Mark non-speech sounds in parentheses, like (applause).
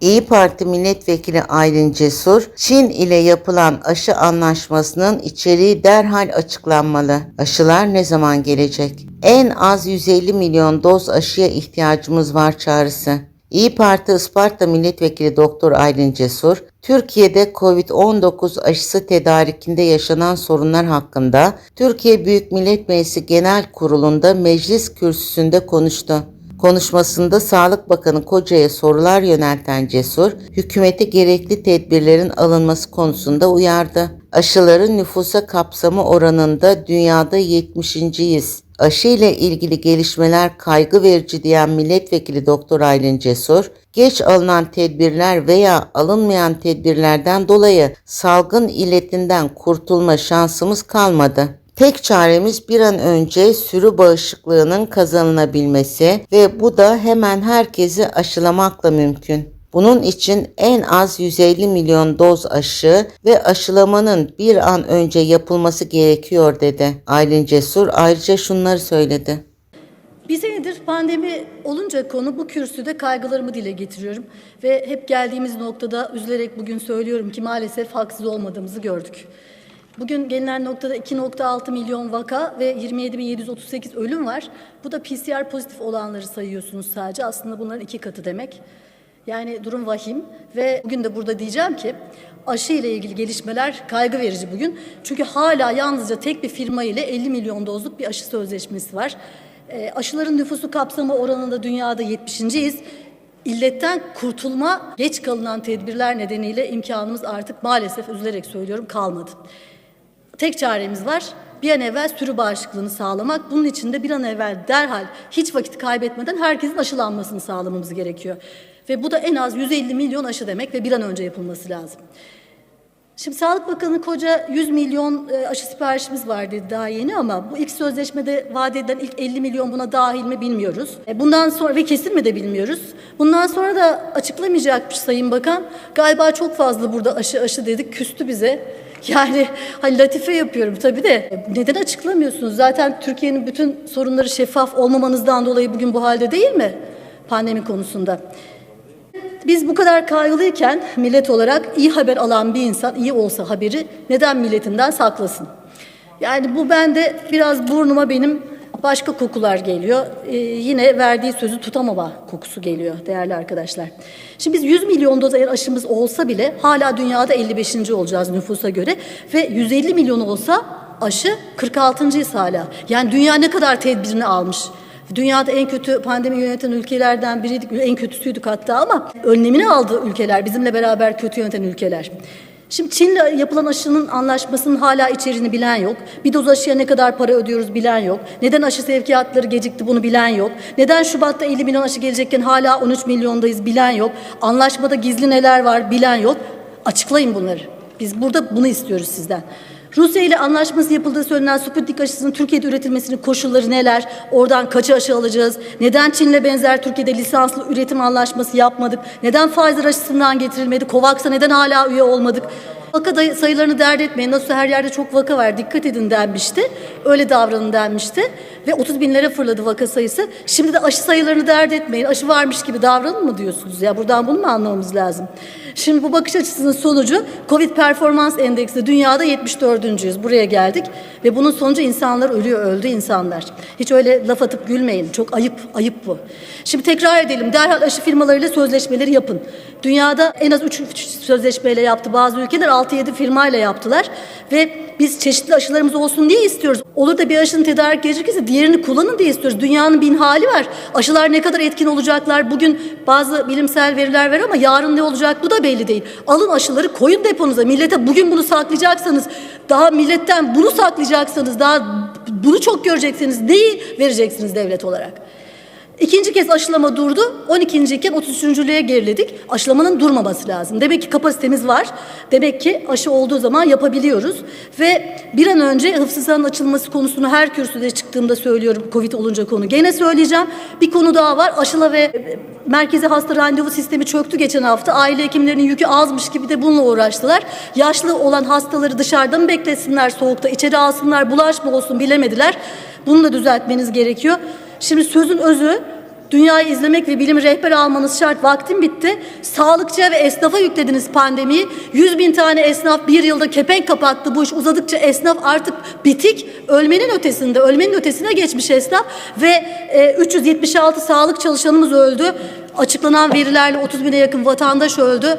İyi Parti Milletvekili Aylin Cesur, Çin ile yapılan aşı anlaşmasının içeriği derhal açıklanmalı. Aşılar ne zaman gelecek? En az 150 milyon doz aşıya ihtiyacımız var çağrısı. İyi Parti Isparta Milletvekili Doktor Aylin Cesur, Türkiye'de Covid-19 aşısı tedarikinde yaşanan sorunlar hakkında Türkiye Büyük Millet Meclisi Genel Kurulu'nda meclis kürsüsünde konuştu. Konuşmasında Sağlık Bakanı Koca'ya sorular yönelten Cesur, hükümete gerekli tedbirlerin alınması konusunda uyardı. Aşıların nüfusa kapsamı oranında dünyada 70.yiz. Aşı ile ilgili gelişmeler kaygı verici diyen milletvekili Doktor Aylin Cesur, geç alınan tedbirler veya alınmayan tedbirlerden dolayı salgın illetinden kurtulma şansımız kalmadı. Tek çaremiz bir an önce sürü bağışıklığının kazanılabilmesi ve bu da hemen herkesi aşılamakla mümkün. Bunun için en az 150 milyon doz aşı ve aşılamanın bir an önce yapılması gerekiyor dedi. Aylin Cesur ayrıca şunları söyledi. Bir senedir pandemi olunca konu bu kürsüde kaygılarımı dile getiriyorum. Ve hep geldiğimiz noktada üzülerek bugün söylüyorum ki maalesef haksız olmadığımızı gördük. Bugün gelinen noktada 2.6 milyon vaka ve 27.738 ölüm var. Bu da PCR pozitif olanları sayıyorsunuz sadece. Aslında bunların iki katı demek. Yani durum vahim ve bugün de burada diyeceğim ki aşı ile ilgili gelişmeler kaygı verici bugün. Çünkü hala yalnızca tek bir firma ile 50 milyon dozluk bir aşı sözleşmesi var. E, aşıların nüfusu kapsamı oranında dünyada 70.yiz. İlletten kurtulma geç kalınan tedbirler nedeniyle imkanımız artık maalesef üzülerek söylüyorum kalmadı. Tek çaremiz var. Bir an evvel sürü bağışıklığını sağlamak. Bunun için de bir an evvel derhal hiç vakit kaybetmeden herkesin aşılanmasını sağlamamız gerekiyor. Ve bu da en az 150 milyon aşı demek ve bir an önce yapılması lazım. Şimdi Sağlık Bakanı koca 100 milyon e, aşı siparişimiz var dedi daha yeni ama bu ilk sözleşmede vaat edilen ilk 50 milyon buna dahil mi bilmiyoruz. E, Bundan sonra ve kesin mi de bilmiyoruz. Bundan sonra da açıklamayacakmış Sayın Bakan. Galiba çok fazla burada aşı aşı dedik küstü bize. (laughs) Yani hani latife yapıyorum tabii de E, neden açıklamıyorsunuz? Zaten Türkiye'nin bütün sorunları şeffaf olmamanızdan dolayı bugün bu halde değil mi? Pandemi konusunda. Biz bu kadar kaygılıyken millet olarak iyi haber alan bir insan iyi olsa haberi neden milletinden saklasın? Yani bu bende biraz burnuma benim başka kokular geliyor. Ee, yine verdiği sözü tutamama kokusu geliyor değerli arkadaşlar. Şimdi biz 100 milyon doz eğer aşımız olsa bile hala dünyada 55. olacağız nüfusa göre ve 150 milyon olsa aşı 46.yiz hala. Yani dünya ne kadar tedbirini almış. Dünyada en kötü pandemi yöneten ülkelerden biriydik, en kötüsüydük hatta ama önlemini aldı ülkeler, bizimle beraber kötü yöneten ülkeler. Şimdi Çin'le yapılan aşının anlaşmasının hala içeriğini bilen yok. Bir doz aşıya ne kadar para ödüyoruz bilen yok. Neden aşı sevkiyatları gecikti bunu bilen yok. Neden Şubat'ta 50 milyon aşı gelecekken hala 13 milyondayız bilen yok. Anlaşmada gizli neler var bilen yok. Açıklayın bunları. Biz burada bunu istiyoruz sizden. Rusya ile anlaşması yapıldığı söylenen Sputnik aşısının Türkiye'de üretilmesinin koşulları neler? Oradan kaçı aşı alacağız? Neden Çin'le benzer Türkiye'de lisanslı üretim anlaşması yapmadık? Neden Pfizer aşısından getirilmedi? COVAX'a neden hala üye olmadık? Vaka sayılarını dert etmeyin. Nasıl her yerde çok vaka var dikkat edin denmişti. Öyle davranın denmişti. Ve 30 binlere fırladı vaka sayısı. Şimdi de aşı sayılarını dert etmeyin. Aşı varmış gibi davranın mı diyorsunuz? Ya buradan bunu mu anlamamız lazım? Şimdi bu bakış açısının sonucu Covid Performans Endeks'te dünyada 74.yüz. Buraya geldik ve bunun sonucu insanlar ölüyor, öldü insanlar. Hiç öyle laf atıp gülmeyin. Çok ayıp, ayıp bu. Şimdi tekrar edelim. Derhal aşı firmalarıyla sözleşmeleri yapın. Dünyada en az 3 sözleşmeyle yaptı. Bazı ülkeler 6-7 firmayla yaptılar ve biz çeşitli aşılarımız olsun diye istiyoruz. Olur da bir aşının tedarik gecikirse diğerini kullanın diye istiyoruz. Dünyanın bin hali var. Aşılar ne kadar etkin olacaklar bugün bazı bilimsel veriler var ama yarın ne olacak bu da belli değil. Alın aşıları koyun deponuza. Millete bugün bunu saklayacaksanız, daha milletten bunu saklayacaksanız, daha bunu çok göreceksiniz. Neyi vereceksiniz devlet olarak? İkinci kez aşılama durdu. 12. iken 33.lüğe geriledik. Aşılamanın durmaması lazım. Demek ki kapasitemiz var. Demek ki aşı olduğu zaman yapabiliyoruz. Ve bir an önce hıfzı sahanın açılması konusunu her kürsüde çıktığımda söylüyorum Covid olunca konu. Gene söyleyeceğim. Bir konu daha var. Aşıla ve e, merkezi hasta randevu sistemi çöktü geçen hafta. Aile hekimlerinin yükü azmış gibi de bununla uğraştılar. Yaşlı olan hastaları dışarıda mı beklesinler soğukta, içeri alsınlar, bulaş mı olsun bilemediler. Bunu da düzeltmeniz gerekiyor. Şimdi sözün özü Dünyayı izlemek ve bilimi rehber almanız şart. Vaktim bitti. Sağlıkçıya ve esnafa yüklediniz pandemiyi. 100 bin tane esnaf bir yılda kepenk kapattı. Bu iş uzadıkça esnaf artık bitik. Ölmenin ötesinde, ölmenin ötesine geçmiş esnaf. Ve e, 376 sağlık çalışanımız öldü. Açıklanan verilerle 30 bine yakın vatandaş öldü.